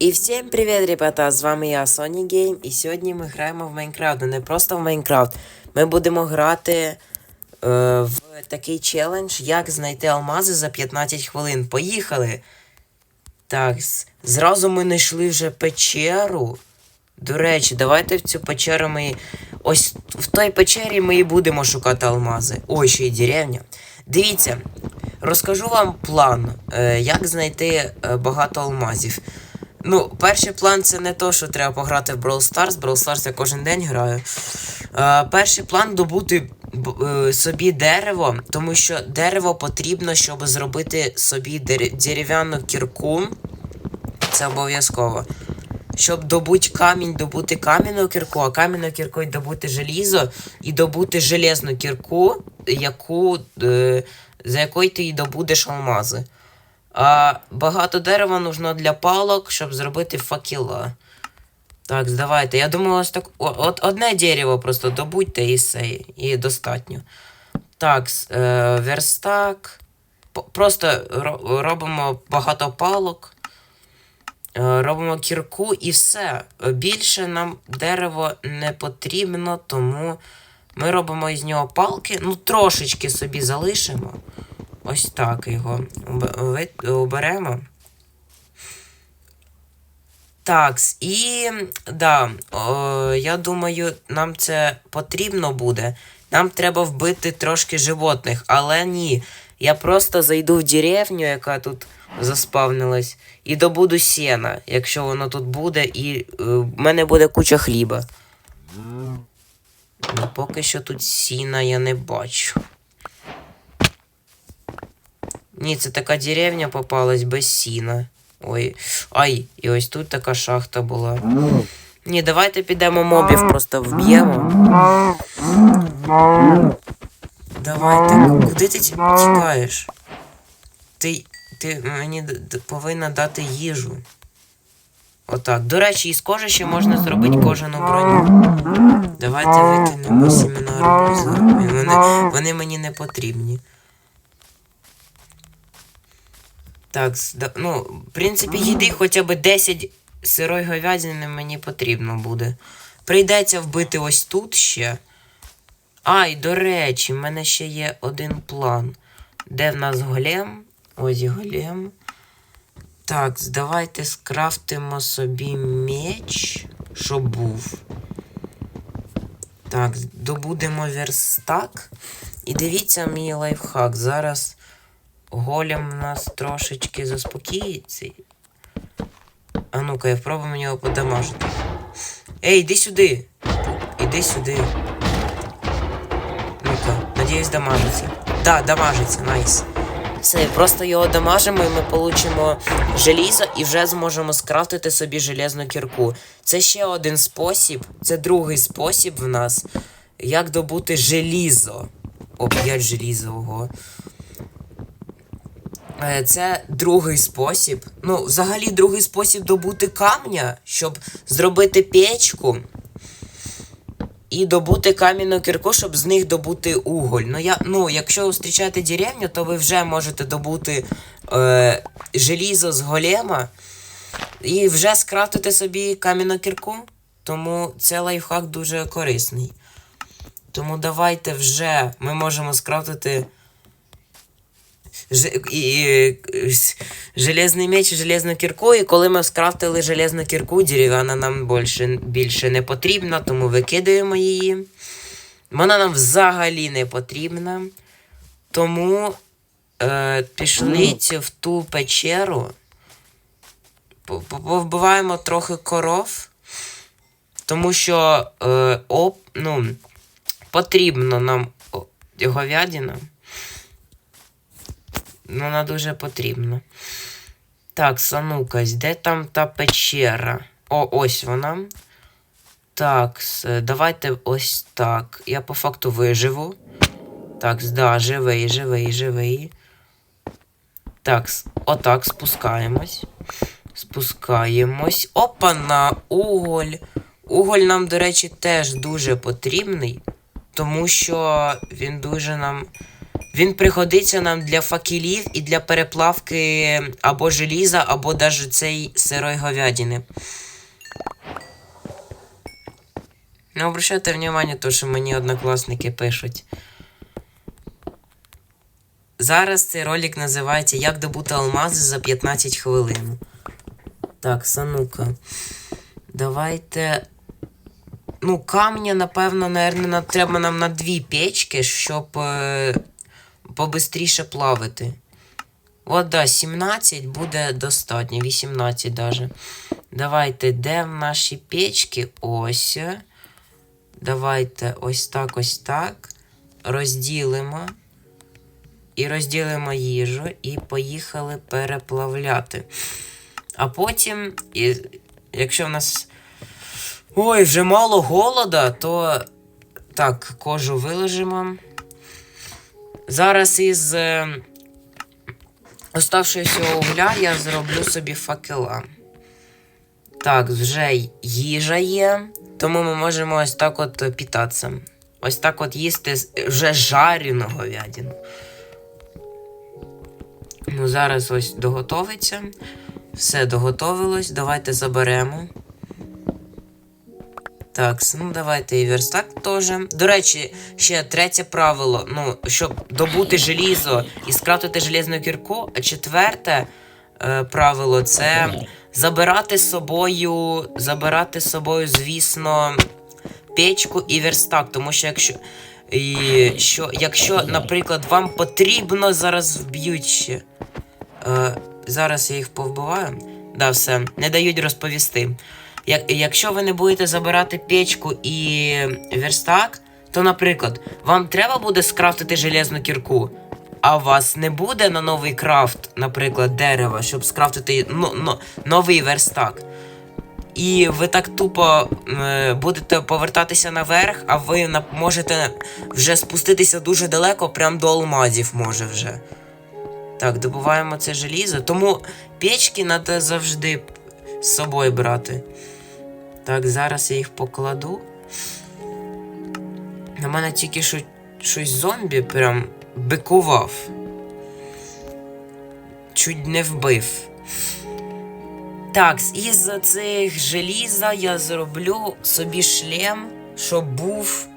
І всім привіт, ребята! З вами я, Sony Game, і сьогодні ми граємо в Майнкрафт. Не просто в Майнкрафт. Ми будемо грати е, в такий челендж, як знайти алмази за 15 хвилин. Поїхали! Так, зразу ми знайшли вже печеру. До речі, давайте в цю печеру ми. Ось в той печері ми і будемо шукати алмази. Ой, ще й деревня. Дивіться, розкажу вам план, е, як знайти е, багато алмазів. Ну, перший план це не то, що треба пограти в Brawl Stars. Brawl Stars я кожен день граю. Е, перший план добути е, собі дерево, тому що дерево потрібно, щоб зробити собі дер- дерев'яну кірку. Це обов'язково. Щоб добути камінь, добути кам'яну кірку, а кам'яну кірку добути желізо і добути железну кірку, яку, е, за якою ти і добудеш алмази. А багато дерева нужно для палок, щоб зробити факела. Так, давайте. Я думаю, ось так. От одне дерево просто добудьте і все, і достатньо. Так, е, верстак. Просто робимо багато палок. Е, Робимо кірку і все. Більше нам дерево не потрібно, тому ми робимо із нього палки. Ну, трошечки собі залишимо. Ось так його оберемо. Такс, і да, о, я думаю, нам це потрібно буде. Нам треба вбити трошки животних, але ні. Я просто зайду в деревню, яка тут заспавнилась, і добуду сена, якщо воно тут буде, і е, в мене буде куча хліба. Ну, поки що тут сіна я не бачу. Ні, це така деревня попалась без сіна. Ой. Ай, і ось тут така шахта була. Ні, давайте підемо мобів просто вб'ємо. Давайте. Куди ти ті- тікаєш? Ти. Ти мені повинна дати їжу. Отак. До речі, із кожи ще можна зробити кожану броню. Давайте викинемо арбуза. Вони, вони мені не потрібні. Так, ну, в принципі, їди хоча б 10 сирої говядини мені потрібно буде. Прийдеться вбити ось тут ще. Ай, до речі, в мене ще є один план. Де в нас голем? Ось голем. Так, давайте скрафтимо собі меч, щоб був. Так, добудемо верстак. І дивіться мій лайфхак. Зараз голем нас трошечки заспокіїться. А ну-ка, я спробую його подамажити. Ей, іди сюди! Іди сюди. Ну-ка, надіюсь, дамажиться. Да, дамажиться, найс. Все, просто його дамажимо, і ми получимо желізо і вже зможемо скрафтити собі железну кірку. Це ще один спосіб, це другий спосіб в нас, як добути желізо. О, 5 желіза, ого. Е, Це другий спосіб. Ну, взагалі, другий спосіб добути камня, щоб зробити печку і добути кам'яну кірку, щоб з них добути уголь. Ну, я, ну якщо зустрічаєте деревню, то ви вже можете добути е, желізо з голема і вже скрафтити собі кам'яну кірку. Тому це лайфхак дуже корисний. Тому давайте вже ми можемо скрафтити. І, железний меч і железну кірку, і коли ми скрафтили железну кірку, дерев'яна нам більше, більше не потрібна, тому викидаємо її. Вона нам взагалі не потрібна. Тому е, пішли в ту печеру. По- по- Повбиваємо трохи коров. Тому що е, оп, ну, потрібно нам говядина. Ну, Вона дуже потрібна. Так, санукась, де там та печера? О, ось вона. Так, давайте ось так. Я по факту виживу. Так, да, живий, живий, живий. Так, отак, спускаємось. Спускаємось. Опа, на уголь. Уголь нам, до речі, теж дуже потрібний, тому що він дуже нам Він пригодиться нам для факелів і для переплавки або желіза, або навіть цей сирої говядини. Не обращайте внимание, то, що мені однокласники пишуть. Зараз цей ролик називається Як добути алмази за 15 хвилин. Так, санука. Давайте. Ну, камня, напевно, наверное, треба нам на дві печки, щоб е, побистріше плавити. От, да, 17 буде достатньо, 18 даже. Давайте, де в наші печки? Ось. Давайте ось так, ось так. Розділимо. І розділимо їжу, і поїхали переплавляти. А потім, і, якщо в нас. Ой, вже мало голода, то так, кожу виложимо. Зараз із е, оставшогося угля я зроблю собі факела. Так, вже їжа є, тому ми можемо ось так от питатися. Ось так от їсти вже жарену говядину. Ну, зараз ось доготовиться. Все доготовилось. Давайте заберемо. Так, ну давайте і верстак теж. До речі, ще третє правило. Ну, щоб добути желізо і скрафтити железну кірку. Четверте е, правило це забирати з собою. Забирати собою, звісно, печку і верстак. Тому що якщо. І що, якщо, наприклад, вам потрібно зараз вб'ють. Е, зараз я їх повбиваю. Да, все, не дають розповісти. Як, якщо ви не будете забирати печку і верстак, то, наприклад, вам треба буде скрафтити железну кірку, а у вас не буде на новий крафт, наприклад, дерева, щоб скрафтити ну, ну, новий верстак. І ви так тупо е, будете повертатися наверх, а ви на- можете вже спуститися дуже далеко, прям до алмазів може вже. Так, добуваємо це желізо. Тому печки треба завжди з собою брати. Так, зараз я їх покладу. На мене тільки що щось зомбі прям бикував. Чуть не вбив. Так, із цих желіза я зроблю собі шлем, щоб був.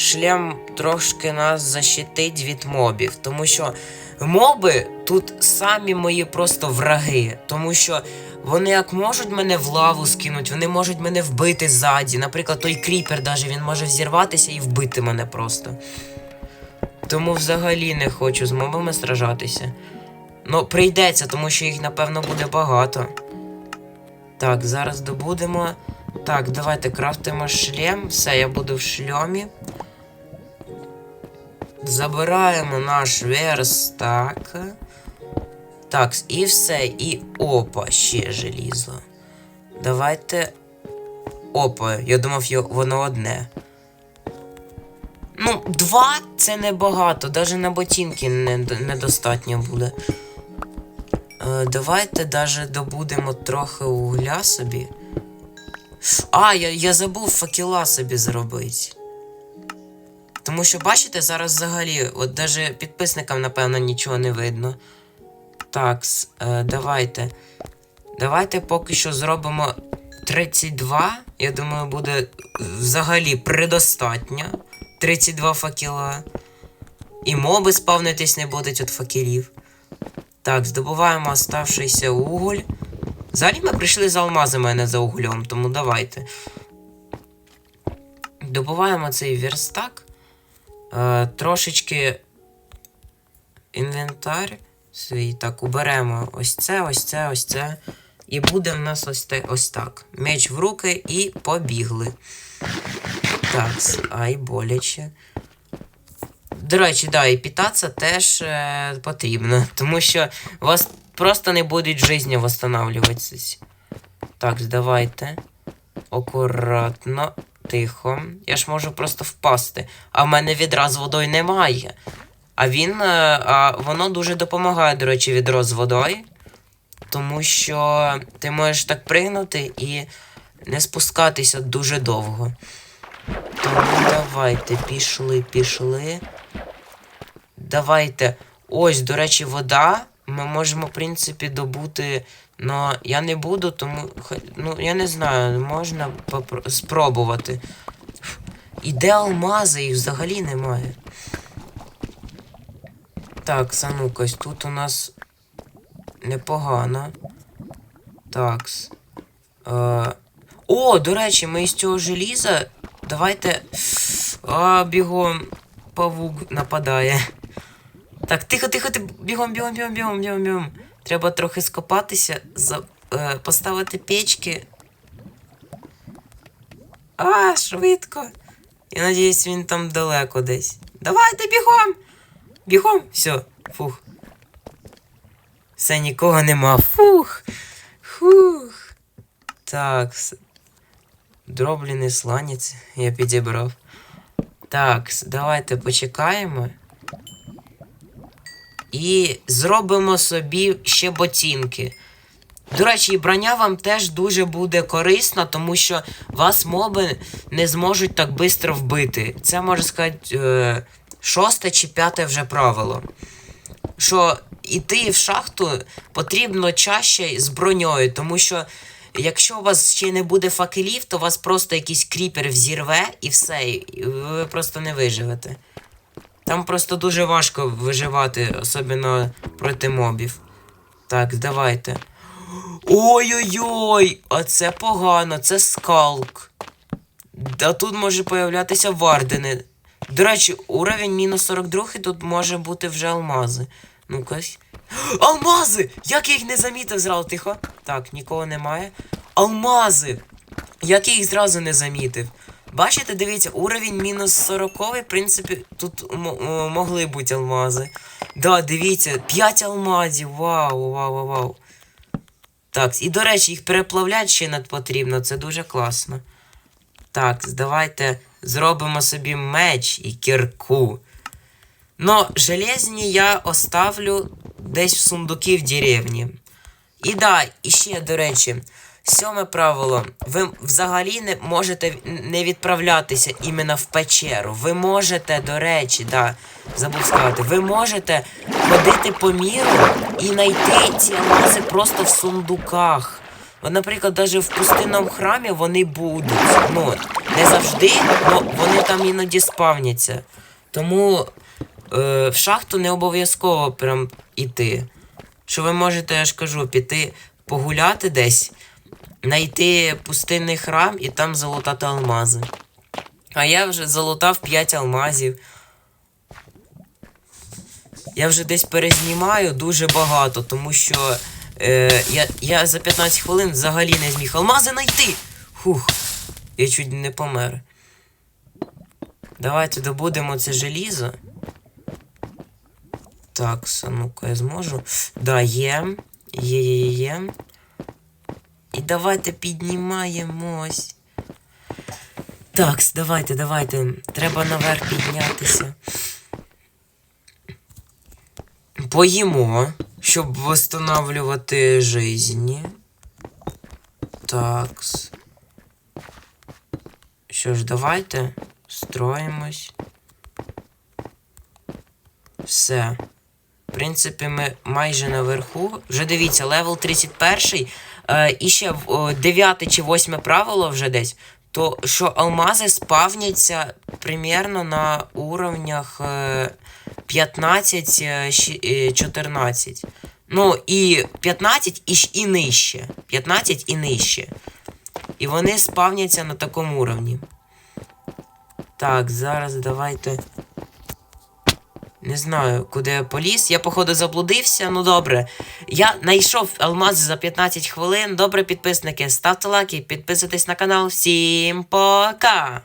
Шлем трошки нас защитить від мобів, тому що моби тут самі мої просто враги, тому що вони як можуть мене в лаву скинуть, вони можуть мене вбити ззаді. Наприклад, той кріпер даже він може взірватися і вбити мене просто. Тому взагалі не хочу з мобами сражатися. Ну, прийдеться, тому що їх, напевно, буде багато. Так, зараз добудемо. Так, давайте крафтимо шлем. Все, я буду в шльомі. Забираємо наш верстак. Так, і все. І опа, ще желізо. Давайте. Опа, я думав, воно одне. Ну, два це небагато, навіть на ботинки не, недостатньо буде. Е, давайте даже добудемо трохи угля собі. А, я, я забув факела собі зробити. Тому що, бачите, зараз взагалі, от даже підписникам, напевно, нічого не видно. Так, е, давайте. Давайте поки що зробимо 32. Я думаю, буде взагалі предостатньо. 32 факела. І моби спавнитись не будуть від факелів. Так, здобуваємо оставшийся уголь. Взагалі ми прийшли за алмазами, а не за углем, тому давайте. Добуваємо цей верстак. Е, трошечки інвентар свій. Так, уберемо ось це, ось це, ось це. І буде в нас ось, те, ось так. Меч в руки і побігли. Так, ай, боляче. До речі, да, і питатися теж е, потрібно, тому що у вас просто не буде життя восстанавливатися. Так, давайте. Акуратно, тихо. Я ж можу просто впасти. А в мене відра водою немає. А він. е, А воно дуже допомагає, до речі, відро з водою. Тому що ти можеш так пригнути і не спускатися дуже довго. Тому давайте, пішли, пішли. давайте. Ось, до речі, вода. Ми можемо, в принципі, добути. Но я не буду, тому. Ну, я не знаю, можна спробувати. І де алмази, їх взагалі немає. Так, санукось, тут у нас непогано. Такс. Е... О, до речі, ми із цього желіза. Давайте. А, бігом. Павук нападає. Так, тихо, тихо, ти бігом, бігом, бігом, бігом, бігом, бігом. Треба трохи скопатися, за, е, поставити печки. А, швидко. Я надіюсь, він там далеко десь. Давайте бігом! Бігом! Все, фух. Все, нікого нема. Фух. Фух. Так. Дроблений сланець я підібрав. Так, давайте почекаємо. І зробимо собі ще ботинки. До речі, і броня вам теж дуже буде корисна, тому що вас моби не зможуть так швидко вбити. Це можна сказати е, шосте чи п'яте вже правило. Що іти в шахту потрібно чаще з броньою, тому що якщо у вас ще не буде факелів, то вас просто якийсь кріпер взірве і все, і ви просто не виживете. Там просто дуже важко виживати, особливо проти мобів. Так, давайте. Ой-ой-ой! А це погано, це скалк. А тут може появлятися вардени. До речі, уровень мінус 42 і тут може бути вже алмази. Ну-ка. Алмази! Як я їх не замітив зразу, тихо. Так, нікого немає. Алмази! Як я їх зразу не замітив. Бачите, дивіться, уровень мінус 40, в принципі, тут могли бути алмази. Да, дивіться, 5 алмазів. Вау, вау, вау, вау. Так, і до речі, їх переплавляти ще не потрібно, це дуже класно. Так, давайте зробимо собі меч і кірку. Но железні я оставлю десь в сундуки в деревні. І да, і ще, до речі, сьоме правило. Ви взагалі не можете не відправлятися іменно в печеру. Ви можете, до речі, да, забув сказати, ви можете ходити по міру і знайти ці алмази просто в сундуках. От, наприклад, навіть в пустинному храмі вони будуть. Ну, не завжди, але вони там іноді спавняться. Тому е, в шахту не обов'язково прям іти. Що ви можете, я ж кажу, піти погуляти десь, знайти пустинний храм і там залутати алмази. А я вже залутав 5 алмазів. Я вже десь перезнімаю дуже багато, тому що е, я, я за 15 хвилин взагалі не зміг алмази знайти. Фух, я чуть не помер. Давайте добудемо це желізо. Так, а ну-ка я зможу. Да, є. Є, є, є, є. І давайте піднімаємось. Так, давайте, давайте. Треба наверх піднятися. Поїмо, щоб восстанавливати жизні. Такс. Що ж, давайте строїмось. Все. В принципі, ми майже наверху. Вже дивіться, левел 31. Е, і ще 9 чи 8 правило вже десь. То що алмази спавняться примерно на уровнях е, 15 е, е, 14. Ну, і 15 і, і нижче. 15 і нижче. І вони спавняться на такому уровні. Так, зараз давайте. Не знаю, куди я поліз. Я, походу, заблудився. Ну добре. Я знайшов алмази за 15 хвилин. Добре, підписники, ставте лайки, підписуйтесь на канал. Всім пока!